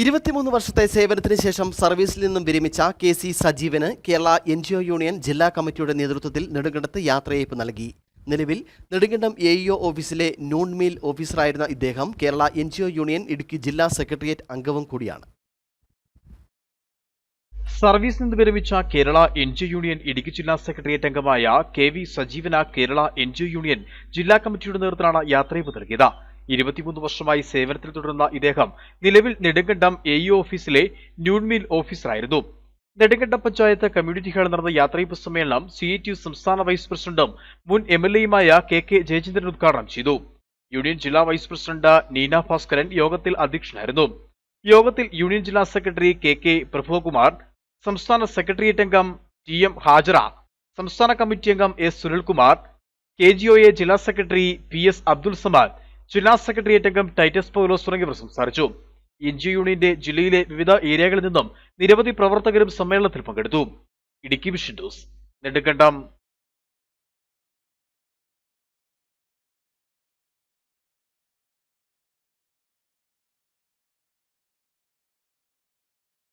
ഇരുപത്തിമൂന്ന് വർഷത്തെ സേവനത്തിന് ശേഷം സർവീസിൽ നിന്നും വിരമിച്ച കെ സി സജീവന് Kerala N G O union ജില്ലാ കമ്മിറ്റിയുടെ നേതൃത്വത്തിൽ നെടുങ്കണ്ടത്ത് യാത്രയയപ്പ് നൽകി. നിലവിൽ നെടുങ്കണ്ടം എ ഇഒ ഓഫീസിലെ നൂൺ മീൽ ഓഫീസറായിരുന്ന ഇദ്ദേഹം Kerala N G O union Idukki ജില്ലാ സെക്രട്ടേറിയറ്റ് അംഗവും കൂടിയാണ്. സർവീസിൽ നിന്ന് വിരമിച്ച Kerala N G union Idukki ജില്ലാ സെക്രട്ടേറിയറ്റ് അംഗമായ കെ വി സജീവന കേരള എൻ ജി യൂണിയൻ ജില്ലാ കമ്മിറ്റിയുടെ നേതൃത്വത്തിലാണ് യാത്രയപ്പ് നൽകിയത്. ഇരുപത്തിമൂന്ന് വർഷമായി സേവനത്തിൽ തുടരുന്ന ഇദ്ദേഹം നിലവിൽ നെടുങ്കണ്ടം എ ഇ ഓഫീസിലെ ന്യൂൺമീൽ ഓഫീസറായിരുന്നു. നെടുങ്കണ്ടം പഞ്ചായത്ത് കമ്മ്യൂണിറ്റി ഹാളിൽ നടന്ന യാത്രയപ്പ് സമ്മേളനം സി എ ടി സംസ്ഥാന വൈസ് പ്രസിഡന്റും മുൻ എം എൽ എയുമായ കെ കെ ജയചന്ദ്രൻ ഉദ്ഘാടനം ചെയ്തു. യൂണിയൻ ജില്ലാ വൈസ് പ്രസിഡന്റ് നീന ഭാസ്കരൻ യോഗത്തിൽ അധ്യക്ഷനായിരുന്നു. യോഗത്തിൽ യൂണിയൻ ജില്ലാ സെക്രട്ടറി കെ കെ പ്രഭുകുമാർ സംസ്ഥാന സെക്രട്ടേറിയറ്റ് അംഗം ടി എം ഹാജറ സംസ്ഥാന കമ്മിറ്റി അംഗം S Sunilkumar K G O A ജില്ലാ secretary P S Abdul Samad ജില്ലാ സെക്രട്ടേറിയറ്റ് അംഗം ടൈറ്റസ് പൗലോസ് തുടങ്ങിയവർ സംസാരിച്ചു. എൻ ജി യൂണിയന്റെ ജില്ലയിലെ വിവിധ ഏരിയകളിൽ നിന്നും നിരവധി പ്രവർത്തകരും സമ്മേളനത്തിൽ പങ്കെടുത്തു. Idukki vision news. നെടുങ്കണ്ടം.